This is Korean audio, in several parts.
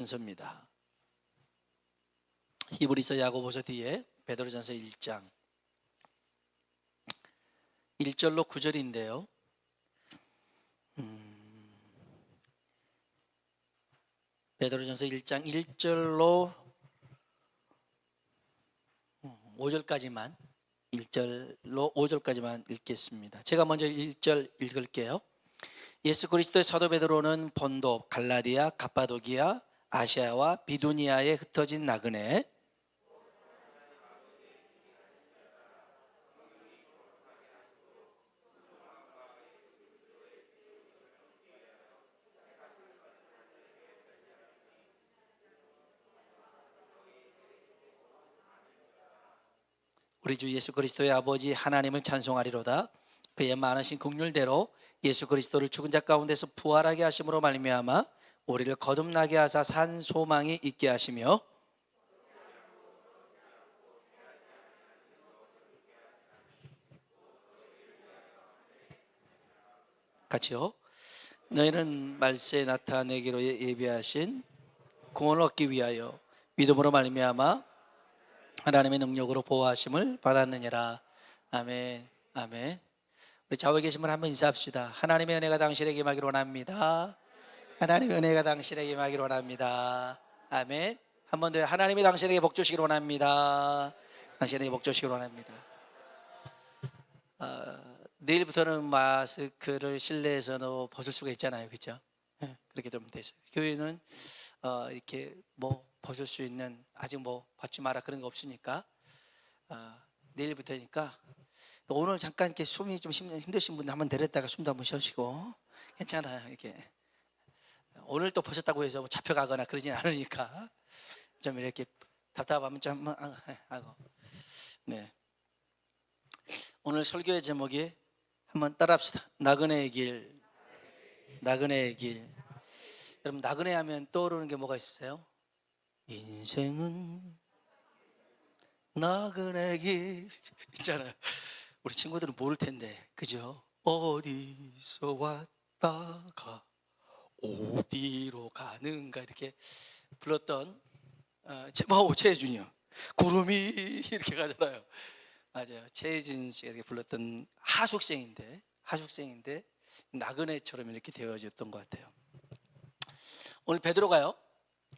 순서입니다. 히브리서 야고보서 뒤에 베드로전서 1장 1절로 9절인데요. 음, 베드로전서 1장 1절로 5절까지만 1절로 5절까지만 읽겠습니다. 제가 먼저 1절 읽을게요. 예수 그리스도의 사도 베드로는 본도, 갈라디아, 갑바도기아, 아시아와 비두니아에 흩어진 나그네 우리 주 예수 그리스도의 아버지 하나님을 찬송하리로다. 그의 많으신 국률대로 예수 그리스도를 죽은 자 가운데서 부활하게 하심으로 말미암아 우리를 거듭나게 하사 산 소망이 있게 하시며 같이요. 너희는 말세에 나타내기로 예- 예비하신 구원을 얻기 위하여 믿음으로 말미암아 하나님의 능력으로 보호하심을 받았느니라. 아멘. 아멘. 우리 좌우에 계신 분 한번 인사합시다. 하나님의 은혜가 당신에게 임하기를 원합니다. 하나님의 은혜가 당신에게 임하기를 원합니다. 아멘. 한 번 더 하나님이 당신에게 복 주시기를 원합니다. 당신에게 복 주시기를 원합니다. 어, 내일부터는 마스크를 실내에서는 벗을 수가 있잖아요, 그렇죠? 예, 그렇게 되면 되죠. 교회는 어, 이렇게 뭐 벗을 수 있는 아직 뭐 받지 마라 그런 거 없으니까 어, 내일부터니까 오늘 잠깐 이렇게 숨이 좀 힘- 힘드신 분들 한번 내렸다가 숨도 한번 쉬시고 괜찮아요 이렇게 오늘 또 벗었다고 해서 뭐 잡혀가거나 그러진 않으니까. 좀 이렇게 답답하면 좀 한번 아, 아, 아고. 네. 오늘 설교의 제목이 한번 따라합시다. 나그네의 길. 나그네의 길. 여러분 나그네 하면 떠오르는 게 뭐가 있으세요? 인생은 나그네 길. 있잖아요. 우리 친구들은 모를 텐데. 그죠? 어디서 왔다가 어디로 가는가 이렇게 불렀던 어, 제, 어, 최혜준이요. 구름이 이렇게 가잖아요. 맞아요. 최혜준 씨가 이렇게 불렀던 하숙생인데 하숙생인데 나그네처럼 이렇게 되어졌던 것 같아요. 오늘 베드로가요.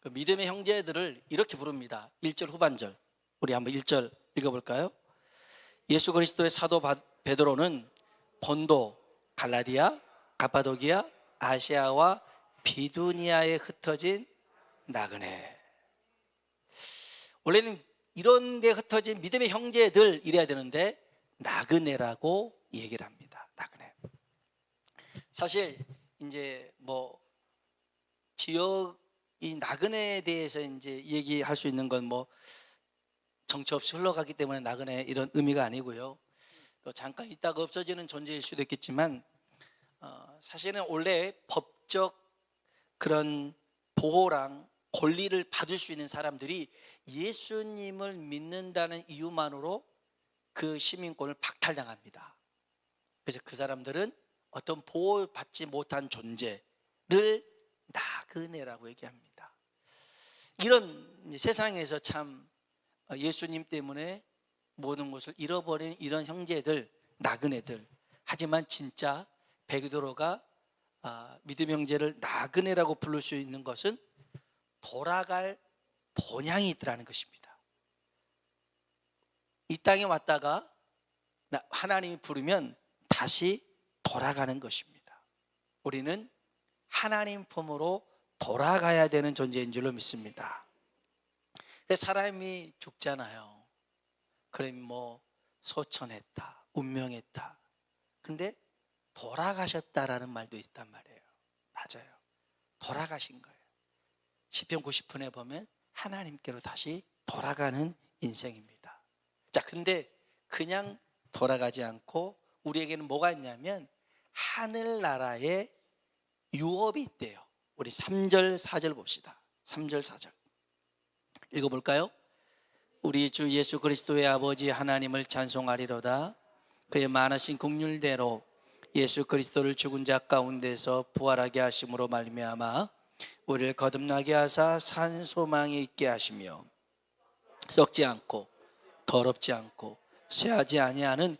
그 믿음의 형제들을 이렇게 부릅니다. 1절 후반절. 우리 한번 1절 읽어볼까요? 예수 그리스도의 사도 바- 베드로는 본도, 갈라디아, 가파도기아, 아시아와 비두니아에 흩어진 나그네. 원래는 이런 데 흩어진 믿음의 형제들 이래야 되는데 나그네라고 얘기를 합니다. 나그네. 사실 이제 뭐 지역 이 나그네에 대해서 이제 얘기할 수 있는 건 뭐 정처 없이 흘러가기 때문에 나그네 이런 의미가 아니고요. 또 잠깐 있다가 없어지는 존재일 수도 있겠지만 어, 사실은 원래 법적 그런 보호랑 권리를 받을 수 있는 사람들이 예수님을 믿는다는 이유만으로 그 시민권을 박탈당합니다. 그래서 그 사람들은 어떤 보호받지 못한 존재를 나그네라고 얘기합니다. 이런 세상에서 참 어, 예수님 때문에 모든 것을 잃어버린 이런 형제들, 나그네들. 하지만 진짜 베드로가 아, 믿음 형제를 나그네라고 부를 수 있는 것은 돌아갈 본향이 있더라는 것입니다. 이 땅에 왔다가 나- 하나님이 부르면 다시 돌아가는 것입니다. 우리는 하나님 품으로 돌아가야 되는 존재인 줄로 믿습니다. 사람이 죽잖아요. 그럼 뭐 소천했다, 운명했다. 근데 돌아가셨다라는 말도 있단 말이에요. 맞아요. 돌아가신 거예요. 시편 90편에 보면 하나님께로 다시 돌아가는 인생입니다. 자, 근데 그냥 돌아가지 않고 우리에게는 뭐가 있냐면 하늘나라의 유업이 있대요. 우리 3절, 4절 봅시다. 3절, 4절. 읽어볼까요? 우리 주 예수 그리스도의 아버지 하나님을 찬송하리로다. 그의 많으신 국률대로 예수 그리스도를 죽은 자 가운데서 부활하게 하심으로 말미암아 우리를 거듭나게 하사 산 소망이 있게 하시며 썩지 않고 더럽지 않고 쇠하지 아니하는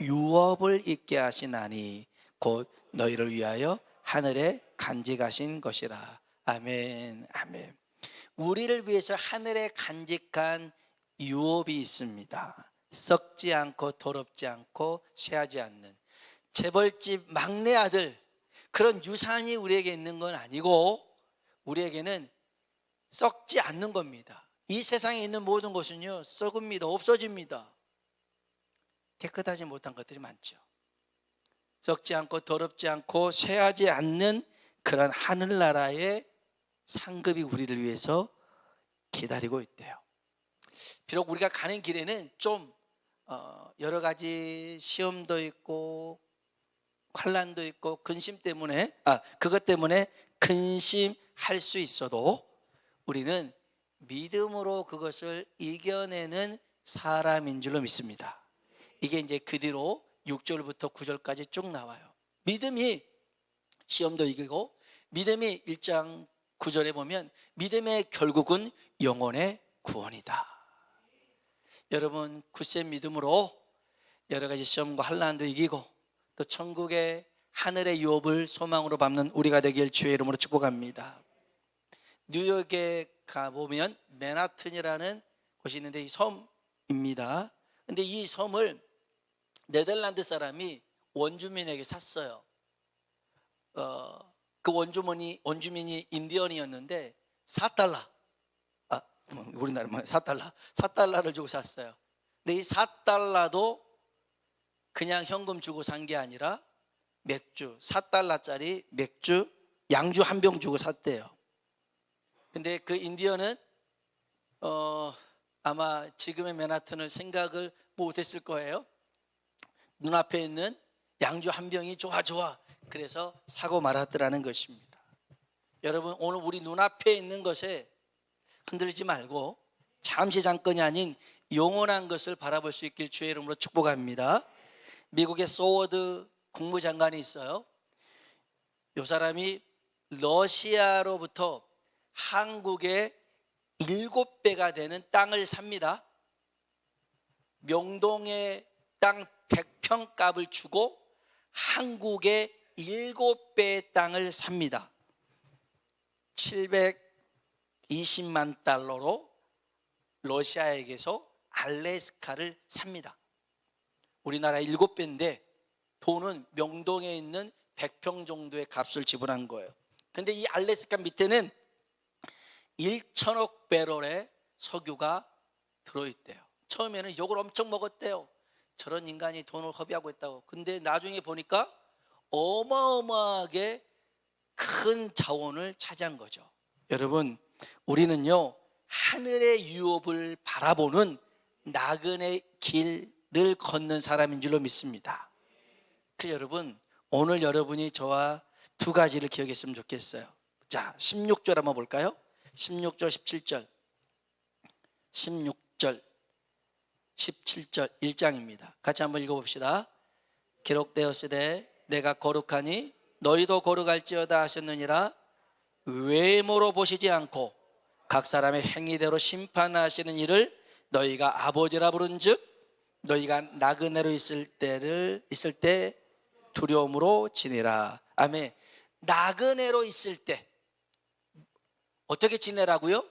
유업을 있게 하시나니 곧 너희를 위하여 하늘에 간직하신 것이라. 아멘 아멘. 우리를 위해서 하늘에 간직한 유업이 있습니다. 썩지 않고 더럽지 않고 쇠하지 않는 재벌집 막내 아들 그런 유산이 우리에게 있는 건 아니고 우리에게는 썩지 않는 겁니다. 이 세상에 있는 모든 것은요 썩습니다. 없어집니다. 깨끗하지 못한 것들이 많죠. 썩지 않고 더럽지 않고 쇠하지 않는 그런 하늘나라의 상급이 우리를 위해서 기다리고 있대요. 비록 우리가 가는 길에는 좀 어, 여러 가지 시험도 있고 환란도 있고 근심 때문에 아 그것 때문에 근심할 수 있어도 우리는 믿음으로 그것을 이겨내는 사람인 줄로 믿습니다. 이게 이제 그 뒤로 6절부터 9절까지 쭉 나와요. 믿음이 시험도 이기고 믿음이 1장 9절에 보면 믿음의 결국은 영혼의 구원이다. 여러분 굳센 믿음으로 여러 가지 시험과 환란도 이기고 또 천국의 하늘의 유업을 소망으로 밟는 우리가 되길 주의 이름으로 축복합니다. 뉴욕에 가 보면 맨하튼이라는 곳이 있는데 이 섬입니다. 근데 이 섬을 네덜란드 사람이 원주민에게 샀어요. 어, 그 원주민이 원주민이 인디언이었는데 4달러. 아, 뭐 우리나라 뭐 4달러. 4달러를 주고 샀어요. 근데 이 4달러도 그냥 현금 주고 산 게 아니라 맥주 4달러짜리 맥주 양주 한 병 주고 샀대요. 근데 그 인디언은 어 아마 지금의 맨하튼을 생각을 못했을 거예요. 눈앞에 있는 양주 한 병이 좋아 좋아. 그래서 사고 말았더라는 것입니다. 여러분 오늘 우리 눈앞에 있는 것에 흔들리지 말고 잠시 잠깐이 아닌 영원한 것을 바라볼 수 있길 주의 이름으로 축복합니다. 미국의 소워드 국무장관이 있어요. 이 사람이 러시아로부터 한국의 일곱 배가 되는 땅을 삽니다. 명동의 땅 100평 값을 주고 한국의 일곱 배의 땅을 삽니다. 720만 달러로 러시아에게서 알래스카를 삽니다. 우리나라 일곱 배인데 돈은 명동에 있는 100평 정도의 값을 지불한 거예요. 근데 이 알래스카 밑에는 1천억 배럴의 석유가 들어있대요. 처음에는 욕을 엄청 먹었대요. 저런 인간이 돈을 허비하고 있다고. 근데 나중에 보니까 어마어마하게 큰 자원을 차지한 거죠. 여러분, 우리는요, 하늘의 유업을 바라보는 나그네 길 을 걷는 사람인 줄로 믿습니다. 그 여러분, 오늘 여러분이 저와 두 가지를 기억했으면 좋겠어요. 자, 16절 한번 볼까요? 16절, 17절. 16절, 17절 1장입니다. 같이 한번 읽어봅시다. 기록되었으되 내가 거룩하니 너희도 거룩할지어다 하셨느니라 외모로 보시지 않고 각 사람의 행위대로 심판하시는 일을 너희가 아버지라 부른즉 너희가 나그네로 있을 때를 있을 때 두려움으로 지내라. 아멘. 나그네로 있을 때 어떻게 지내라고요?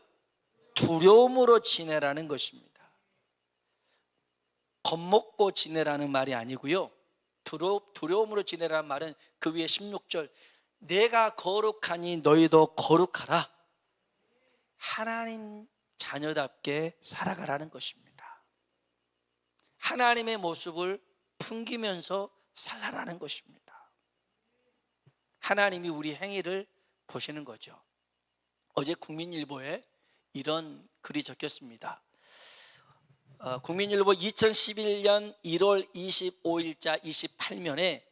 두려움으로 지내라는 것입니다. 겁먹고 지내라는 말이 아니고요. 두려, 두려움으로 지내라는 말은 그 위에 16절 내가 거룩하니 너희도 거룩하라. 하나님 자녀답게 살아가라는 것입니다. 하나님의 모습을 풍기면서 살라라는 것입니다. 하나님이 우리 행위를 보시는 거죠. 어제 국민일보에 이런 글이 적혔습니다. 어, 국민일보 2011년 1월 25일자 28면에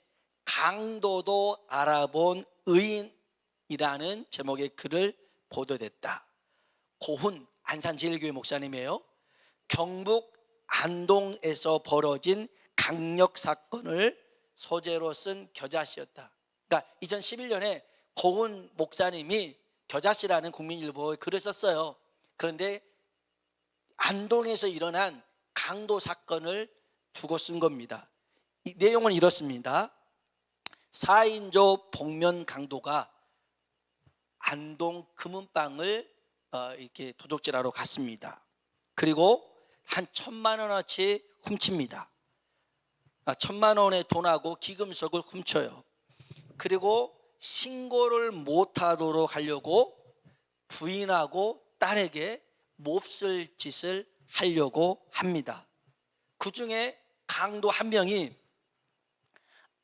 강도도 알아본 의인이라는 제목의 글을 보도됐다. 고훈 안산제일교회 목사님이에요. 경북 안동에서 벌어진 강력 사건을 소재로 쓴 겨자씨였다. 그러니까 2011년에 고훈 목사님이 겨자씨라는 국민일보에 글을 썼어요. 그런데 안동에서 일어난 강도 사건을 두고 쓴 겁니다. 이 내용은 이렇습니다. 4인조 복면 강도가 안동 금은방을 어, 이렇게 도둑질하러 갔습니다. 그리고 한 천만 원어치 훔칩니다. 아, 천만 원의 돈하고 기금속을 훔쳐요. 그리고 신고를 못하도록 하려고 부인하고 딸에게 몹쓸 짓을 하려고 합니다. 그 중에 강도 한 명이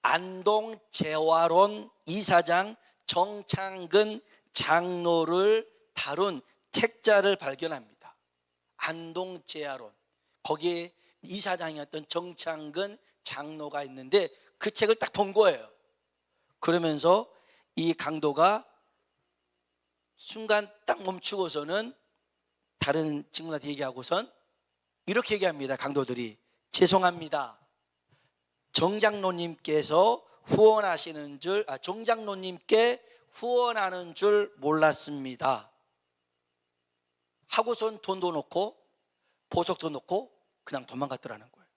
안동 재활원 이사장 정창근 장로를 다룬 책자를 발견합니다. 안동 재활원 거기에 이사장이었던 정창근 장로가 있는데 그 책을 딱 본 거예요. 그러면서 이 강도가 순간 딱 멈추고서는 다른 친구한테 얘기하고선 이렇게 얘기합니다. 강도들이 죄송합니다. 정장로님께서 후원하시는 줄, 아, 정장로님께 후원하는 줄 몰랐습니다. 하고선 돈도 넣고 보석도 넣고 그냥 도망갔더라는 거예요.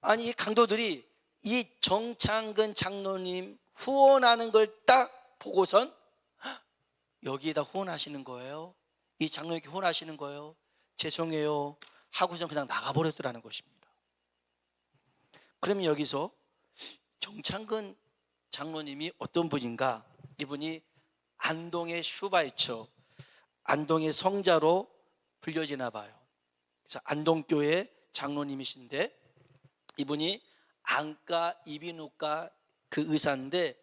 아니 이 강도들이 이 정창근 장로님 후원하는 걸 딱 보고선 "헉, 여기에다 후원하시는 거예요. 이 장로님께 후원하시는 거예요. 죄송해요. 하고선 그냥 나가버렸더라는 것입니다. 그러면 여기서 정창근 장로님이 어떤 분인가? 이분이 안동의 슈바이처, 안동의 성자로 불려지나 봐요. 그래서 안동교회 장로님이신데 이분이 안과 이비인후과 그 의사인데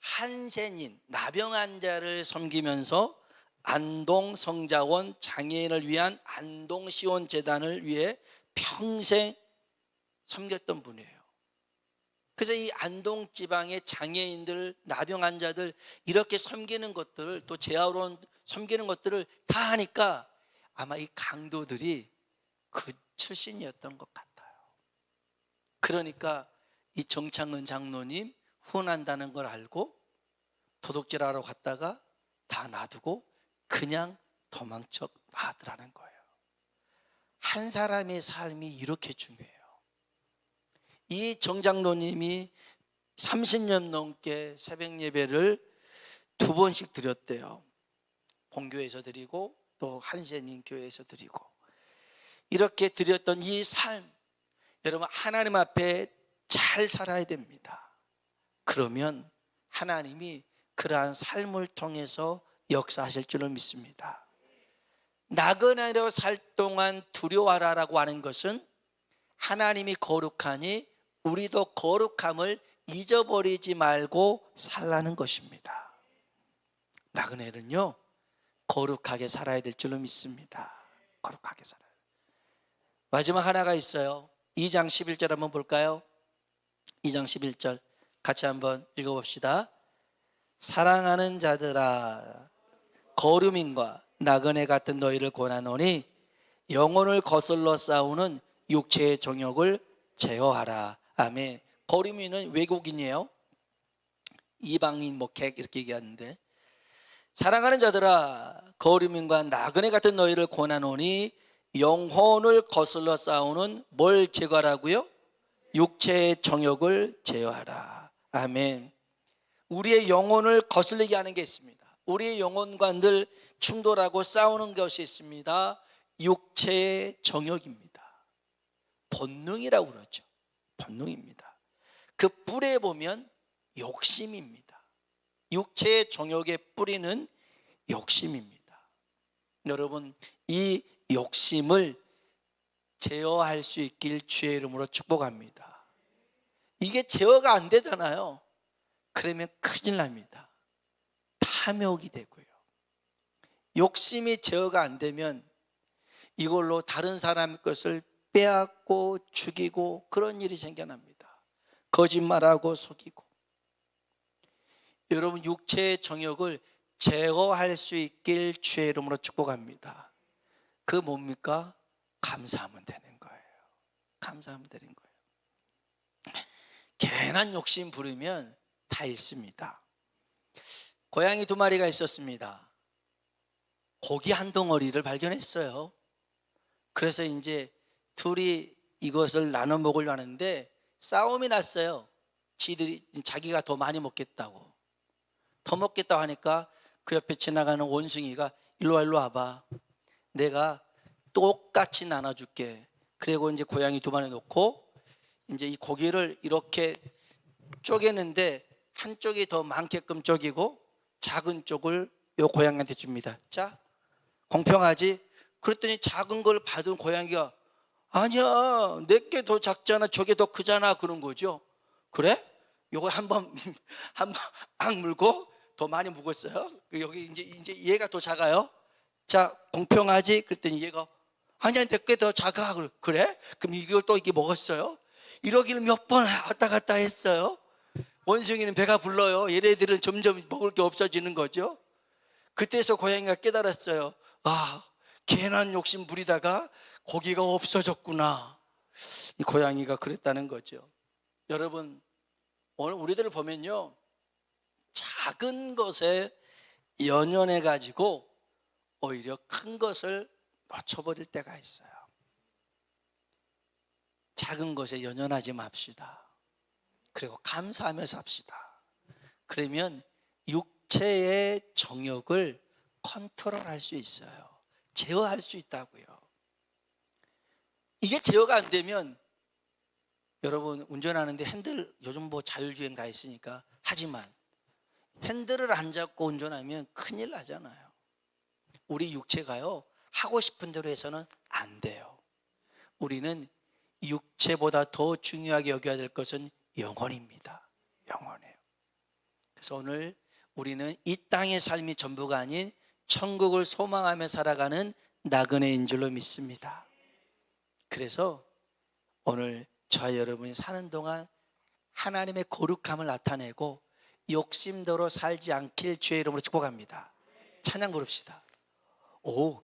한센인 나병 환자를 섬기면서 안동 성자원 장애인을 위한 안동 시원 재단을 위해 평생 섬겼던 분이에요. 그래서 이 안동 지방의 장애인들, 나병 환자들 이렇게 섬기는 것들 또 재활원 섬기는 것들을 다 하니까 아마 이 강도들이 그 출신이었던 것 같아요. 그러니까 이 정창은 장로님 후원한다는 걸 알고 도둑질하러 갔다가 다 놔두고 그냥 도망쳐 나더라는 거예요. 한 사람의 삶이 이렇게 중요해요. 이 정장로님이 30년 넘게 새벽 예배를 두 번씩 드렸대요. 본교에서 드리고 또 한센인 교회에서 드리고 이렇게 드렸던 이 삶 여러분 하나님 앞에 잘 살아야 됩니다. 그러면 하나님이 그러한 삶을 통해서 역사하실 줄을 믿습니다. 나그네로 살 동안 두려워하라라고 하는 것은 하나님이 거룩하니 우리도 거룩함을 잊어버리지 말고 살라는 것입니다. 나그네는요 거룩하게 살아야 될 줄로 믿습니다. 거룩하게 살아요. 마지막 하나가 있어요. 2장 11절 한번 볼까요? 2장 11절 같이 한번 읽어봅시다. 사랑하는 자들아 거류민과 나그네 같은 너희를 권하노니 영혼을 거슬러 싸우는 육체의 정욕을 제어하라. 아멘. 거류민은 외국인이에요. 이방인 뭐 객 이렇게 얘기하는데 사랑하는 자들아 거류민과 나그네 같은 너희를 권하노니 영혼을 거슬러 싸우는 뭘 제거하라고요? 육체의 정욕을 제어하라. 아멘. 우리의 영혼을 거슬리게 하는 게 있습니다. 우리의 영혼과 늘 충돌하고 싸우는 것이 있습니다. 육체의 정욕입니다. 본능이라고 그러죠. 본능입니다. 그 뿔에 보면 욕심입니다. 육체의 정욕의 뿌리는 욕심입니다. 여러분, 이 욕심을 제어할 수 있길 주의 이름으로 축복합니다. 이게 제어가 안 되잖아요. 그러면 큰일 납니다. 탐욕이 되고요. 욕심이 제어가 안 되면 이걸로 다른 사람의 것을 빼앗고 죽이고 그런 일이 생겨납니다. 거짓말하고 속이고. 여러분 육체의 정욕을 제어할 수 있길 주의 이름으로 축복합니다. 그 뭡니까? 감사하면 되는 거예요. 감사하면 되는 거예요. 괜한 욕심 부리면 다 잃습니다. 고양이 두 마리가 있었습니다. 고기 한 덩어리를 발견했어요. 그래서 이제 둘이 이것을 나눠 먹으려 하는데 싸움이 났어요. 지들이 자기가 더 많이 먹겠다고. 더 먹겠다고 하니까 그 옆에 지나가는 원숭이가 일로 와 일로 와봐. 내가 똑같이 나눠줄게. 그리고 이제 고양이 두 마리 놓고 이제 이 고기를 이렇게 쪼개는데 한쪽이 더 많게끔 쪼개고 작은 쪽을 요 고양이한테 줍니다. 자, 공평하지? 그랬더니 작은 걸 받은 고양이가 아니야, 내게 더 작잖아, 저게 더 크잖아 그런 거죠. 그래? 요걸 한번 한번 악 물고 더 많이 묵었어요. 여기 이제 이제 얘가 더 작아요. 자, 공평하지? 그랬더니 얘가 아니야, 내게 더 작아. 그래? 그럼 이걸 또 이렇게 먹었어요. 이러기를 몇 번 왔다 갔다 했어요. 원숭이는 배가 불러요. 얘네들은 점점 먹을 게 없어지는 거죠. 그때서 고양이가 깨달았어요. 아, 괜한 욕심 부리다가 고기가 없어졌구나. 이 고양이가 그랬다는 거죠. 여러분, 오늘 우리들을 보면요. 작은 것에 연연해 가지고 오히려 큰 것을 놓쳐버릴 때가 있어요. 작은 것에 연연하지 맙시다. 그리고 감사하며 삽시다. 그러면 육체의 정욕을 컨트롤할 수 있어요. 제어할 수 있다고요. 이게 제어가 안 되면 여러분 운전하는데 핸들 요즘 뭐 자율주행 다 있으니까 하지만 핸들을 안 잡고 운전하면 큰일 나잖아요. 우리 육체가요 하고 싶은 대로 해서는 안 돼요. 우리는 육체보다 더 중요하게 여겨야 될 것은 영혼입니다. 영혼이에요. 그래서 오늘 우리는 이 땅의 삶이 전부가 아닌 천국을 소망하며 살아가는 나그네인 줄로 믿습니다. 그래서 오늘 저와 여러분이 사는 동안 하나님의 거룩함을 나타내고 욕심대로 살지 않길 주의 이름으로 축복합니다. 찬양 부릅시다. 오,